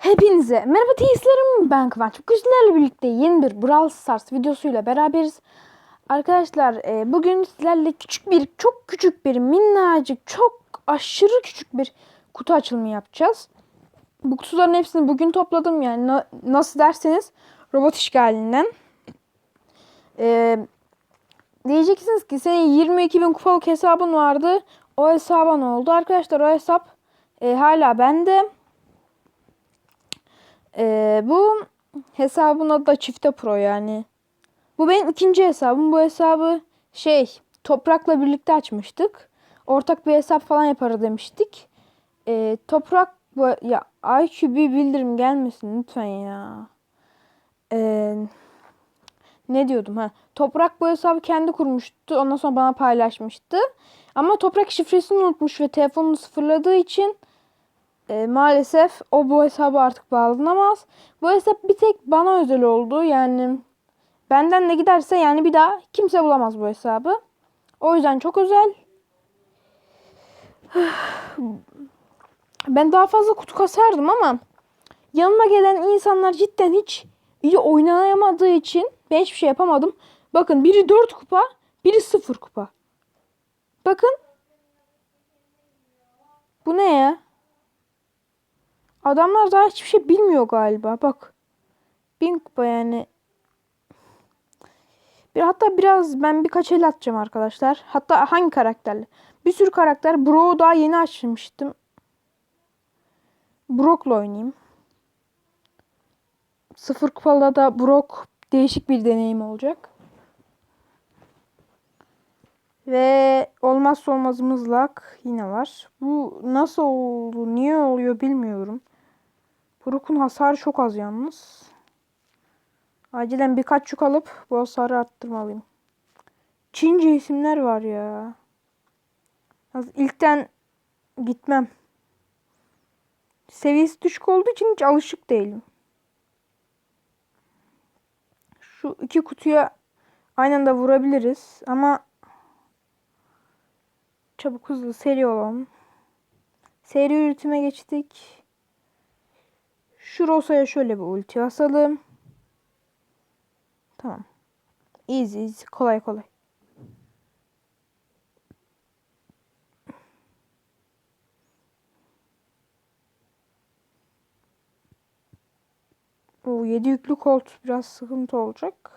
Hepinize merhaba teyzelerim ben Kıvanç. Bugün sizlerle birlikte yeni bir Brawl Stars videosuyla beraberiz. Arkadaşlar e, bugün sizlerle küçük bir çok küçük bir minnacık çok aşırı küçük bir kutu açılımı yapacağız. Bu kutuların hepsini bugün topladım yani na- nasıl derseniz robot işgalinden. E, diyeceksiniz ki senin 22 bin kupalık hesabın vardı. O hesaba ne oldu? Arkadaşlar o hesap e, hala bende. Ee, bu hesabın adı da Çifte Pro yani. Bu benim ikinci hesabım. Bu hesabı şey Toprak'la birlikte açmıştık. Ortak bir hesap falan yaparız demiştik. Ee, Toprak bu ya IQ bir bildirim gelmesin lütfen ya. Ee, ne diyordum ha? Toprak bu hesabı kendi kurmuştu. Ondan sonra bana paylaşmıştı. Ama Toprak şifresini unutmuş ve telefonunu sıfırladığı için e, maalesef o bu hesaba artık bağlanamaz. Bu hesap bir tek bana özel oldu. Yani benden de giderse yani bir daha kimse bulamaz bu hesabı. O yüzden çok özel. Ben daha fazla kutu kasardım ama yanıma gelen insanlar cidden hiç iyi oynayamadığı için ben hiçbir şey yapamadım. Bakın biri 4 kupa, biri 0 kupa. Bakın. Bu ne ya? Adamlar daha hiçbir şey bilmiyor galiba. Bak. Bin kupa yani. Bir, hatta biraz ben birkaç el atacağım arkadaşlar. Hatta hangi karakterle? Bir sürü karakter. Brock'u daha yeni açmıştım. Brock'la oynayayım. Sıfır kupalı da Brock değişik bir deneyim olacak. Ve olmazsa olmazımız Luck yine var. Bu nasıl oldu, niye oluyor bilmiyorum. Brook'un hasarı çok az yalnız. Acilen birkaç yük alıp bu hasarı arttırmalıyım. Çince isimler var ya. İlkten gitmem. Seviyesi düşük olduğu için hiç alışık değilim. Şu iki kutuya aynı anda vurabiliriz ama çabuk hızlı seri olalım. Seri üretime geçtik. Şu Rosa'ya şöyle bir ulti basalım. Tamam. Easy easy. Kolay kolay. O 7 yüklü kolt biraz sıkıntı olacak.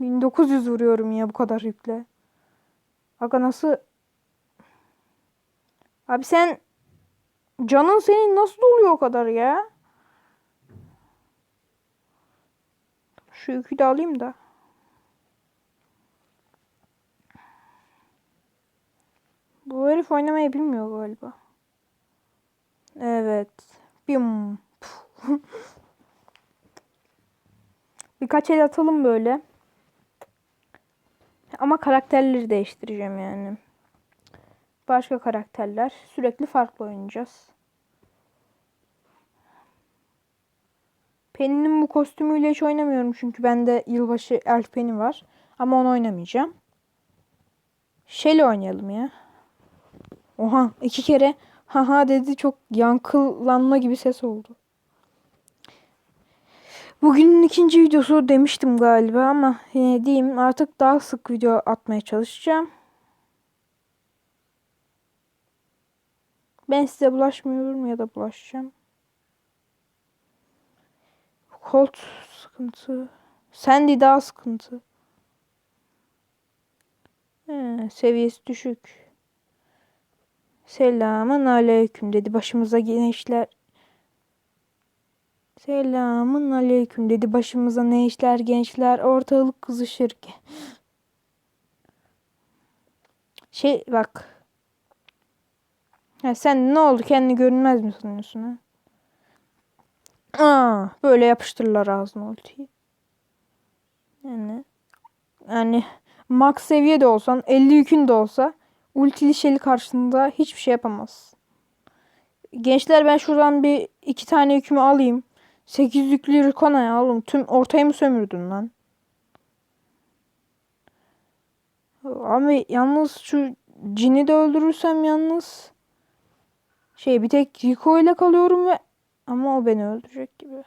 1900 vuruyorum ya bu kadar yükle. Aga nasıl? Abi sen Canın senin nasıl oluyor o kadar ya? Şu yükü de alayım da. Bu herif oynamayı bilmiyor galiba. Evet. Bim. Birkaç el atalım böyle. Ama karakterleri değiştireceğim yani. Başka karakterler. Sürekli farklı oynayacağız. Penny'nin bu kostümüyle hiç oynamıyorum çünkü bende yılbaşı Elf Penny var. Ama onu oynamayacağım. Shelly oynayalım ya. Oha iki kere haha dedi çok yankılanma gibi ses oldu. Bugünün ikinci videosu demiştim galiba ama yine diyeyim artık daha sık video atmaya çalışacağım. Ben size bulaşmıyorum ya da bulaşacağım. Colt sıkıntı. Sandy daha sıkıntı. He, seviyesi düşük. Selamın aleyküm dedi başımıza ne işler. Selamın aleyküm dedi başımıza ne işler gençler ortalık kızışır. Şey bak Ha, sen ne oldu kendini görünmez mi sanıyorsun ha? Aa, böyle yapıştırırlar ağzına ultiyi. Yani yani max seviye de olsan 50 yükün de olsa ultili şeli karşısında hiçbir şey yapamaz. Gençler ben şuradan bir iki tane yükümü alayım. 8 yüklü Rikona ya oğlum. Tüm ortayı mı sömürdün lan? Abi yalnız şu cini de öldürürsem yalnız şey bir tek Rico ile kalıyorum ve Ama o beni öldürecek gibi.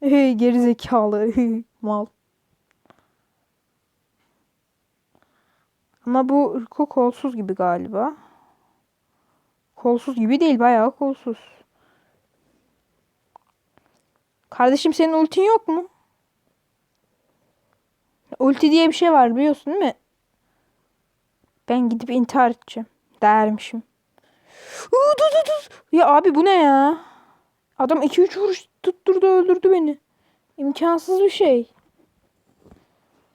Hey, geri zekalı. Mal. Ama bu Urko kolsuz gibi galiba. Kolsuz gibi değil bayağı kolsuz. Kardeşim senin ultin yok mu? Ulti diye bir şey var biliyorsun değil mi? Ben gidip intihar edeceğim. Dermişim. Ya abi bu ne ya? Adam 2-3 vuruş tutturdu öldürdü beni. İmkansız bir şey.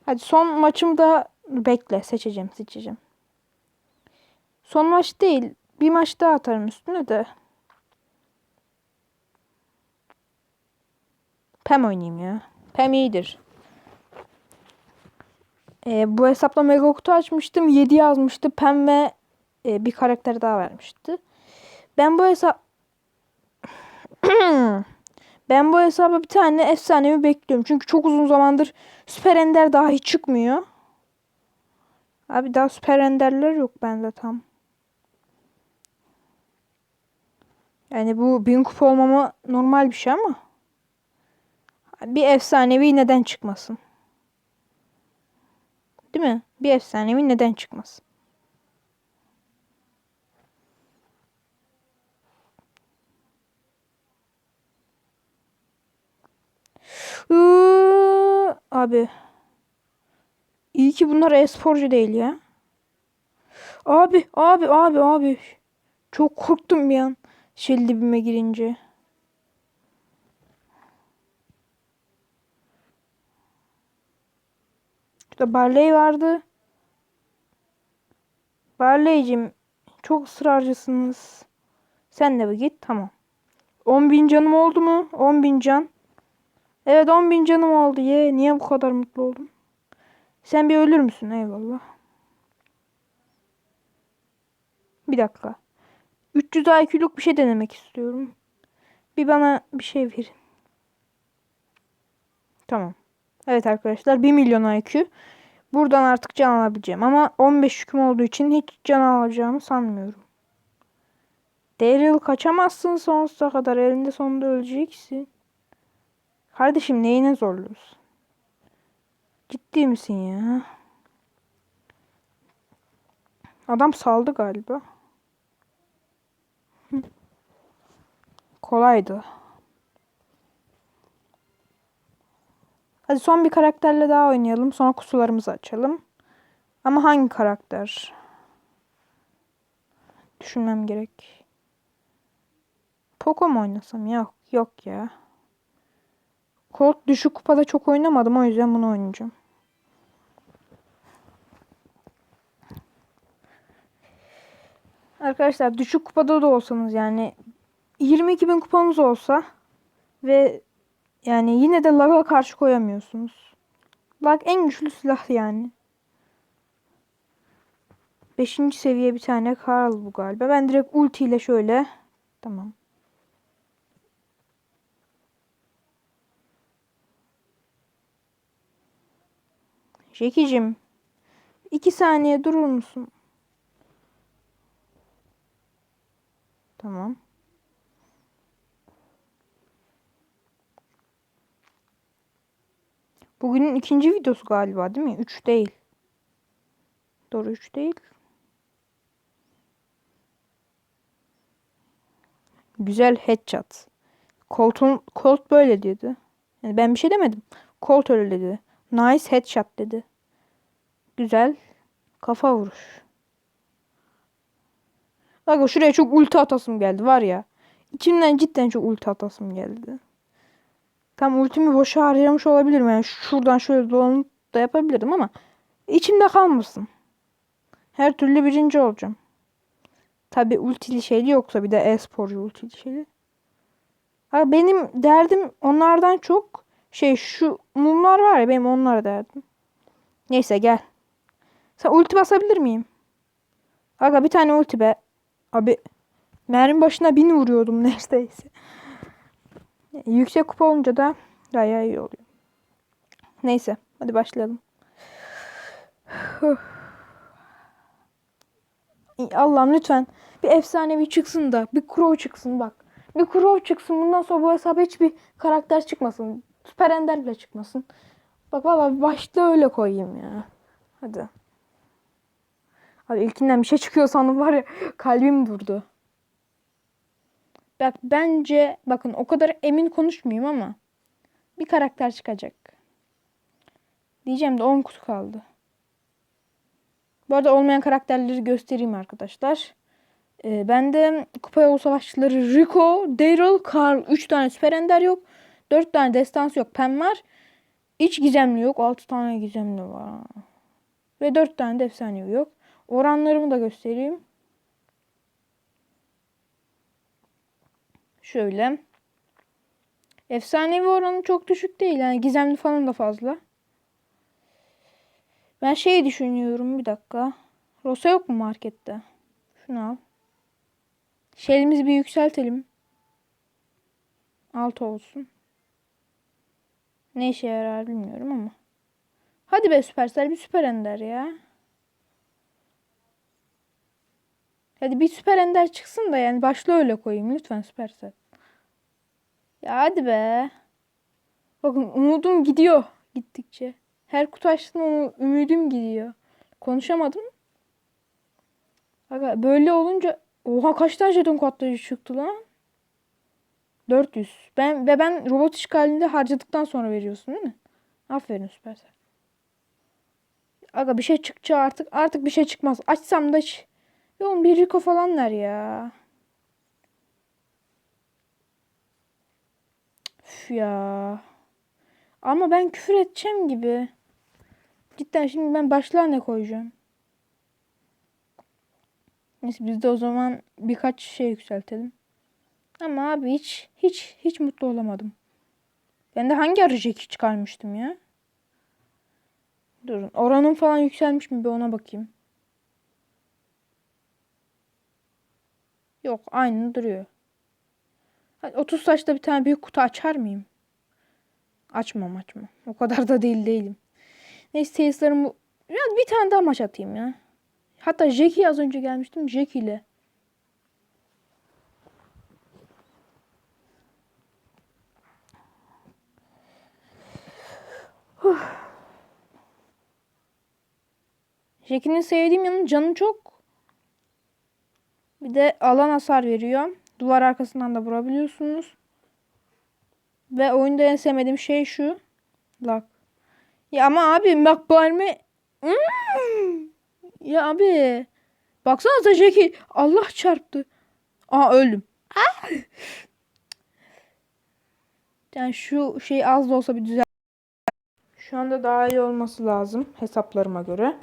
Hadi son maçımda bekle seçeceğim seçeceğim. Son maç değil. Bir maç daha atarım üstüne de. Pem oynayayım ya. Pem iyidir. Ee, bu hesapla mega kutu açmıştım. 7 yazmıştı. Pem ve e, bir karakter daha vermişti. Ben bu hesap ben bu hesaba bir tane efsanevi bekliyorum. Çünkü çok uzun zamandır Süper Ender dahi çıkmıyor. Abi daha Süper Ender'ler yok bende tam. Yani bu bin kupa olmama normal bir şey ama. Bir efsanevi neden çıkmasın? Değil mi? Bir efsanevi neden çıkmasın? Abi. İyi ki bunlar e-sporcu değil ya. Abi, abi, abi, abi. Çok korktum bir an. Şel dibime girince. Şurada Barley vardı. Barley'cim çok ısrarcısınız. Sen de bir git. Tamam. 10 bin canım oldu mu? 10 bin can. Evet 10 bin canım oldu. Ye, niye bu kadar mutlu oldum? Sen bir ölür müsün? Eyvallah. Bir dakika. 300 IQ'luk bir şey denemek istiyorum. Bir bana bir şey verin. Tamam. Evet arkadaşlar 1 milyon IQ. Buradan artık can alabileceğim. Ama 15 yüküm olduğu için hiç can alacağımı sanmıyorum. Daryl kaçamazsın sonsuza kadar. Elinde sonunda öleceksin. Kardeşim neyine zorluyorsun? Ciddi misin ya? Adam saldı galiba. Kolaydı. Hadi son bir karakterle daha oynayalım. Sonra kutularımızı açalım. Ama hangi karakter? Düşünmem gerek. Poco mu oynasam? Yok, yok ya. Colt düşük kupada çok oynamadım. O yüzden bunu oynayacağım. Arkadaşlar düşük kupada da olsanız yani 22 bin kupanız olsa ve yani yine de lag'a karşı koyamıyorsunuz. Lag en güçlü silah yani. Beşinci seviye bir tane Karl bu galiba. Ben direkt ulti ile şöyle. Tamam. Jackie'cim. iki saniye durur musun? Tamam. Bugünün ikinci videosu galiba değil mi? Üç değil. Doğru üç değil. Güzel headshot. Colt'un Colt böyle dedi. Yani ben bir şey demedim. Colt öyle dedi. Nice headshot dedi. Güzel kafa vuruş. Bak şuraya çok ulti atasım geldi var ya. İçimden cidden çok ulti atasım geldi. Tam ultimi boşa harcamış olabilirim. Yani şuradan şöyle dolanıp da yapabilirdim ama içimde kalmasın. Her türlü birinci olacağım. Tabi ultili şeyli yoksa bir de e-sporcu ultili şeyli. Ha, benim derdim onlardan çok şey şu mumlar var ya benim onlara derdim. Neyse gel. Sen ulti basabilir miyim? Aga bir tane ulti be. Abi mermi başına bin vuruyordum neredeyse. Yüksek kupa olunca da bayağı iyi oluyor. Neyse hadi başlayalım. Allah'ım lütfen bir efsanevi çıksın da bir crow çıksın bak. bir Crow çıksın. Bundan sonra bu hesaba hiçbir karakter çıkmasın. Süper Ender bile çıkmasın. Bak valla başta öyle koyayım ya. Hadi. Hadi ilkinden bir şey çıkıyor sandım var ya kalbim durdu. Bak bence bakın o kadar emin konuşmayayım ama bir karakter çıkacak. Diyeceğim de 10 kutu kaldı. Bu arada olmayan karakterleri göstereyim arkadaşlar. Ee, bende Kupa Yolu Savaşçıları Rico, Daryl, Carl. 3 tane Süper Ender yok. 4 tane Destans yok. Pem var. Hiç gizemli yok. 6 tane gizemli var. Ve 4 tane de efsanevi yok. Oranlarımı da göstereyim. Şöyle. Efsanevi oranı çok düşük değil. Yani gizemli falan da fazla. Ben şey düşünüyorum bir dakika. Rosa yok mu markette? Şunu al. Şeyimizi bir yükseltelim. Altı olsun. Ne işe yarar bilmiyorum ama. Hadi be Süpersel bir Süper Ender ya. Hadi bir Süper Ender çıksın da yani başla öyle koyayım lütfen Süpersel. Ya hadi be. Bakın umudum gidiyor gittikçe. Her kutu açtığımda ümidim gidiyor. Konuşamadım. Aga böyle olunca oha kaç tane jeton katlayıcı çıktı lan? 400. Ben ve ben robot işgalinde harcadıktan sonra veriyorsun değil mi? Aferin Süpersel. Aga bir şey çıkacak artık. Artık bir şey çıkmaz. Açsam da hiç. Yoğun bir Rico falan ver ya. Üf ya. Ama ben küfür edeceğim gibi. Cidden şimdi ben başlığa ne koyacağım? Neyse biz de o zaman birkaç şey yükseltelim. Ama abi hiç hiç hiç mutlu olamadım. Ben de hangi arı çıkarmıştım ya? Durun. Oranım falan yükselmiş mi bir ona bakayım. Yok aynı duruyor. Hadi 30 saçta bir tane büyük kutu açar mıyım? Açmam açmam. O kadar da değil değilim. Neyse teyzelerim ya bir tane daha maç atayım ya. Hatta Jackie az önce gelmiştim. Jackie ile. Jackie'nin sevdiğim yanı canı çok. Bir de alan hasar veriyor. Duvar arkasından da vurabiliyorsunuz. Ve oyunda en sevmediğim şey şu. Lag. Ya ama abi bak mermi... Hmm. Ya abi. Baksanıza Jackie. Allah çarptı. Aa öldüm. Yani şu şey az da olsa bir düzel. Şu anda daha iyi olması lazım hesaplarıma göre.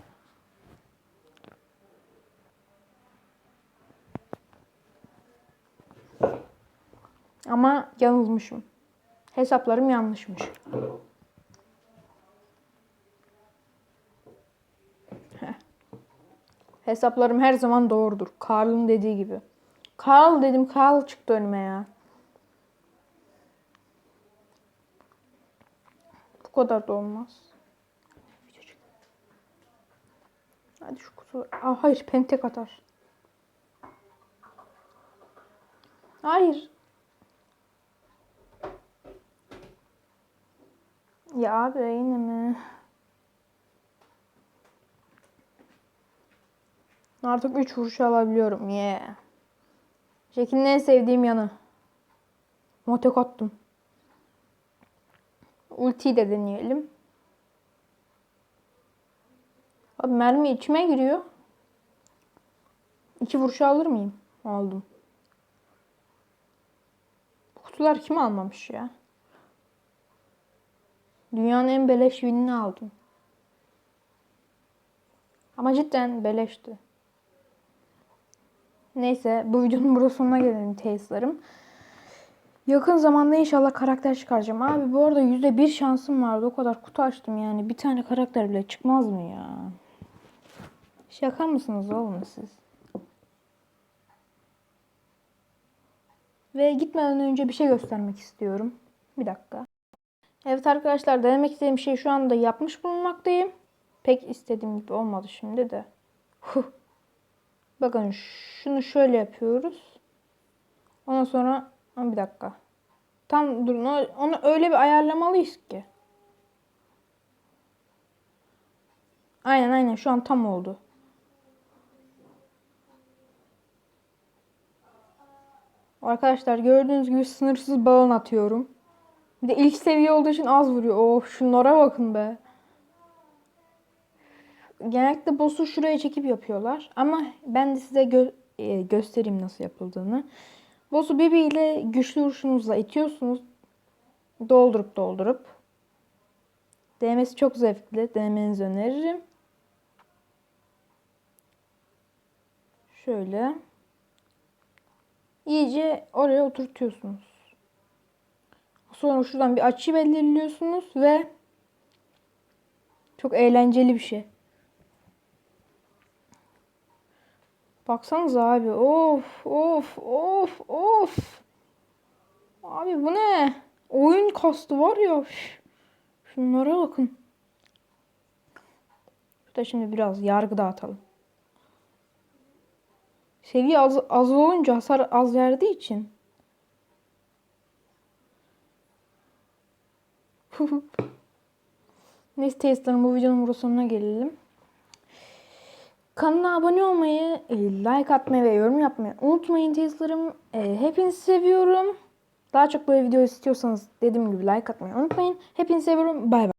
Ama yanılmışım. Hesaplarım yanlışmış. Hesaplarım her zaman doğrudur. Karl'ın dediği gibi. Karl dedim Karl çıktı önüme ya. Kadar da olmaz. Hadi şu kutu. Aa, hayır pentek atar. Hayır. Ya abi yine mi? Artık 3 vuruş alabiliyorum. Yeah. Jack'in en sevdiğim yanı. Motek attım. Ultiyi de deneyelim. Abi mermi içime giriyor. İki vuruş alır mıyım? Aldım. Bu kutular kim almamış ya? Dünyanın en beleş winini aldım. Ama cidden beleşti. Neyse bu videonun burada sonuna gelelim teyzelerim. Yakın zamanda inşallah karakter çıkaracağım. Abi bu arada %1 şansım vardı. O kadar kutu açtım yani. Bir tane karakter bile çıkmaz mı ya? Şaka mısınız oğlum siz? Ve gitmeden önce bir şey göstermek istiyorum. Bir dakika. Evet arkadaşlar denemek istediğim şey şu anda yapmış bulunmaktayım. Pek istediğim gibi olmadı şimdi de. Bakın şunu şöyle yapıyoruz. Ondan sonra Ama bir dakika. Tam durun. Onu öyle bir ayarlamalıyız ki. Aynen aynen şu an tam oldu. Arkadaşlar gördüğünüz gibi sınırsız balon atıyorum. Bir de ilk seviye olduğu için az vuruyor. Oh şunlara bakın be. Genellikle boss'u şuraya çekip yapıyorlar. Ama ben de size gö- e, göstereyim nasıl yapıldığını. Boss'u birbiriyle güçlü vuruşunuzla itiyorsunuz. Doldurup doldurup. Değmesi çok zevkli. Denemenizi öneririm. Şöyle. İyice oraya oturtuyorsunuz. Sonra şuradan bir açı belirliyorsunuz ve çok eğlenceli bir şey. Baksanıza abi. Of of of of. Abi bu ne? Oyun kastı var ya. Şunlara bakın. Şurada şimdi biraz yargı dağıtalım. Seviye az, az olunca hasar az verdiği için. Neyse testlerin bu videonun burada sonuna gelelim. Kanala abone olmayı, e, like atmayı ve yorum yapmayı unutmayın testlerim. E, Hepinizi seviyorum. Daha çok böyle video istiyorsanız dediğim gibi like atmayı unutmayın. Hepinizi seviyorum. Bay bay.